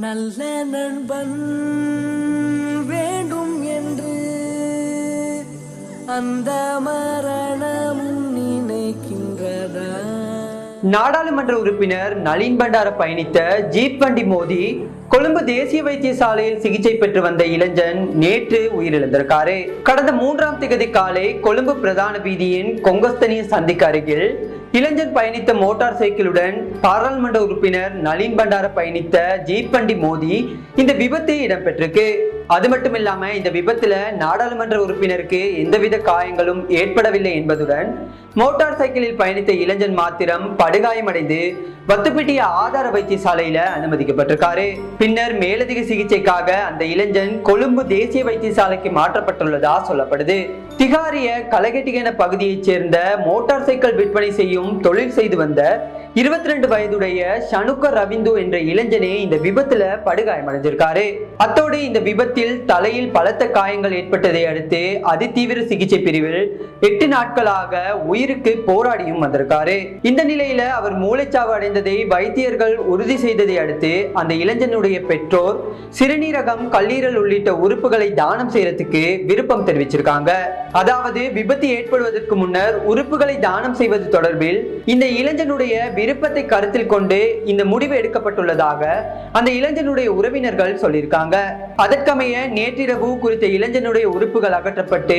நல்ல நண்பன் வேண்டும் என்று அந்த மரணமும் நினைக்கின்றதா? நாடாளுமன்ற உறுப்பினர் நளின் பண்டார பயணித்த ஜீப் வண்டி மோதி கொழும்பு தேசிய வைத்தியசாலையில் சிகிச்சை பெற்று வந்த இளைஞன் நேற்று உயிரிழந்திருக்காரு. கடந்த மூன்றாம் திகதி காலை கொழும்பு பிரதான வீதியின் கொங்கஸ்தனிய சந்திக்கு அருகில் இளைஞன் பயணித்த மோட்டார் சைக்கிளுடன் பாராளுமன்ற உறுப்பினர் நளின் பண்டார பயணித்த ஜீப் வண்டி மோதி இந்த விபத்து இடம்பெற்றிருக்கு. அது மட்டும் இல்லாம இந்த விபத்துல நாடாளுமன்ற உறுப்பினருக்கு எந்தவித காயங்களும் ஏற்படவில்லை என்பதுடன் மோட்டார் சைக்கிளில் பயணித்த இளைஞன் மாத்திரம் படுகாயமடைந்து வத்துப்பிட்டிய ஆதார வைத்தியசாலையில அனுமதிக்கப்பட்டிருக்காரு. பின்னர் மேலதிக சிகிச்சைக்காக அந்த இளைஞன் கொழும்பு தேசிய வைத்தியசாலைக்கு மாற்றப்பட்டுள்ளதா சொல்லப்படுது. திகாரிய கலகெட்டிகன பகுதியைச் சேர்ந்த மோட்டார் சைக்கிள் விற்பனை செய்யும் தொழில் செய்து வந்த இருபத்தி ரெண்டு வயதுடைய ஷணுக்க ரவிந்து என்ற இளைஞனே இந்த விபத்துல படுகாயமடைஞ்சிருக்காரு. அத்தோடு இந்த விபத்தில் தலையில் பலத்த காயங்கள் ஏற்பட்டதை அடுத்து அதிதீவிர சிகிச்சை பிரிவில் எட்டு நாட்களாக உயிருக்கு போராடியும் வந்திருக்காரு. இந்த நிலையில அவர் மூளைச்சாவு அடைந்ததை வைத்தியர்கள் உறுதி செய்ததை அடுத்து அந்த இளைஞனுடைய பெற்றோர் சிறுநீரகம் கல்லீரல் உள்ளிட்ட உறுப்புகளை தானம் செய்யறதுக்கு விருப்பம் தெரிவிச்சிருக்காங்க. அதாவது விபத்து ஏற்படுவதற்கு முன்னர் உறுப்புகளை தானம் செய்வது தொடர்பில் இந்த இளைஞனுடைய விருப்பத்தை கருத்தில் கொண்டு இந்த முடிவு எடுக்கப்பட்டுள்ளதாக அந்த இளைஞனுடைய உறவினர்கள் சொல்லியிருக்காங்க. அதற்கமைய நேற்றிரவு குறித்த இளைஞனுடைய உறுப்புகள் அகற்றப்பட்டு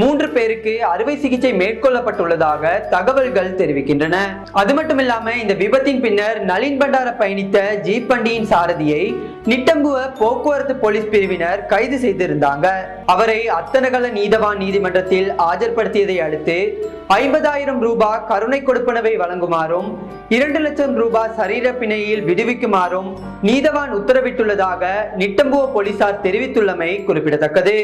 மூன்று பேருக்கு அறுவை சிகிச்சை மேற்கொள்ளப்பட்டுள்ளதாக தகவல்கள் தெரிவிக்கின்றன. அது மட்டும் இல்லாம இந்த விபத்தின் பின்னர் நளின் பண்டார பயணித்த ஜீப் வண்டியின் சாரதியை நிட்டம்புவ போக்குவரத்து போலீஸ் பிரிவினர் கைது செய்திருந்தாங்க. அவரை அத்தனகல நீதவான் நீதிமன்றத்தில் ஆஜர்படுத்தியதை அடுத்து ஐம்பதாயிரம் ரூபாய் கருணை கொடுப்பனவை வழங்குமாறும் இரண்டு லட்சம் ரூபாய் சரீர பிணையில் விடுவிக்குமாறும் நீதவான் உத்தரவிட்டுள்ளதாக நிட்டம்புவ போலீசார் தெரிவித்துள்ளமை குறிப்பிடத்தக்கது.